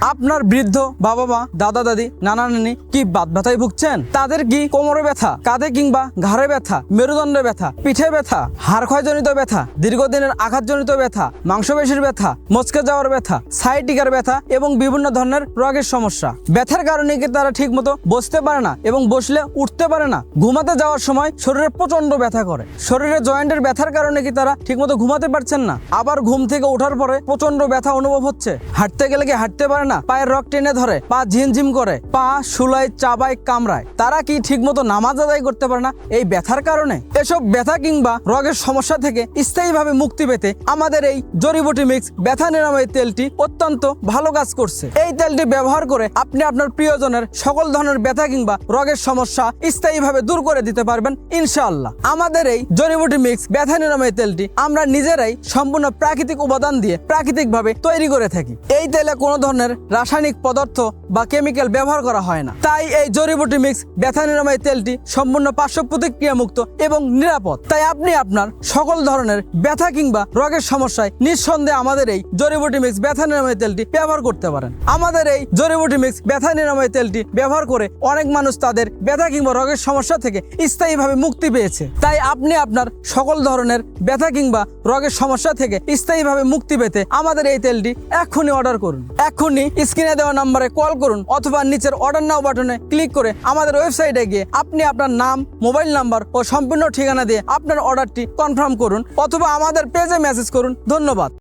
আপনার বৃদ্ধ বাবা মা, দাদা দাদি, নানা নানি কি বাত ব্যথায় ভুগছেন? তাদের কি কোমরে ব্যথা, কাঁধে কিংবা ঘাড়ে ব্যথা, মেরুদণ্ডে ব্যথা, পিঠে ব্যথা, হাড় ক্ষয়জনিত ব্যথা, দীর্ঘদিনের আঘাতজনিত ব্যথা, মাংসপেশির ব্যথা মচকে যাওয়ার ব্যথা, সাইটিকার ব্যথা এবং বিভিন্ন ধরনের রোগের সমস্যা? ব্যথার কারণে কি তারা ঠিকমতো বসতে পারে না এবং বসলে উঠতে পারে না? ঘুমাতে যাওয়ার সময় শরীরে প্রচণ্ড ব্যথা করে। শরীরে জয়েন্টের ব্যথার কারণে কি তারা ঠিকমতো ঘুমাতে পারছেন না? আবার ঘুম থেকে ওঠার পরে প্রচণ্ড ব্যথা অনুভব হচ্ছে। হাঁটতে গেলে কি হাঁটতে পারে না, পায়ের রক টেনে ধরে, পা ঝিমঝিম করে, পা শুলায় চাবায় কামড়ায়। তারা কি ঠিকমতো নামাজ আদায় করতে পারে না? এই ব্যথার কারণে? এসব ব্যথা কিংবা রোগের সমস্যা থেকে স্থায়ীভাবে মুক্তি পেতে আমাদের এই জড়িবুটি মিক্স ব্যথা নিরাময় তেলটি অত্যন্ত ভালো কাজ করছে। এই তেলটি ব্যবহার করে আপনি আপনার প্রিয়জনের সকল ধরনের ব্যথা কিংবা রোগের সমস্যা স্থায়ীভাবে দূর করে দিতে পারবেন, ইনশাআল্লাহ। আমাদের এই জড়িবুটি মিক্স ব্যথা নিরাময় তেলটি আমরা নিজেরাই সম্পূর্ণ প্রাকৃতিক উপাদান দিয়ে প্রাকৃতিকভাবে তৈরি করে থাকি। এই তেলে কোনো ধরনের রাসায়নিক পদার্থ বা কেমিক্যাল ব্যবহার করা হয় না। তাই এই জড়িবুটি মিক্স ব্যথা নিরাময় তেলটি সম্পূর্ণ পার্শ্ব প্রতিক্রিয়া মুক্ত এবং নিরাপদ। তাই আপনি আপনার সকল ধরনের ব্যথা কিংবা রোগের সমস্যায় নিঃসন্দেহে আমাদের এই জড়িবুটি মিক্স ব্যথা নিরাময় তেলটি ব্যবহার করতে পারেন। আমাদের এই জড়িবুটি মিক্স ব্যথা নিরাময় তেলটি ব্যবহার করে অনেক মানুষ তাদের ব্যথা কিংবা রোগের সমস্যা থেকে স্থায়ীভাবে মুক্তি পেয়েছে। তাই আপনি আপনার সকল ধরনের ব্যথা কিংবা রোগের সমস্যা থেকে স্থায়ীভাবে মুক্তি পেতে আমাদের এই তেলটি এক্ষুনি অর্ডার করুন। এক্ষুনি স্ক্রিনে দেওয়া নম্বরে কল করুন অথবা নিচের অর্ডার নাও বাটনে ক্লিক করে আমাদের ওয়েবসাইটে গিয়ে আপনি আপনার নাম, মোবাইল নাম্বার ও সম্পূর্ণ ঠিকানা দিয়ে আপনার অর্ডারটি কনফার্ম করুন অথবা আমাদের পেজে মেসেজ করুন। ধন্যবাদ।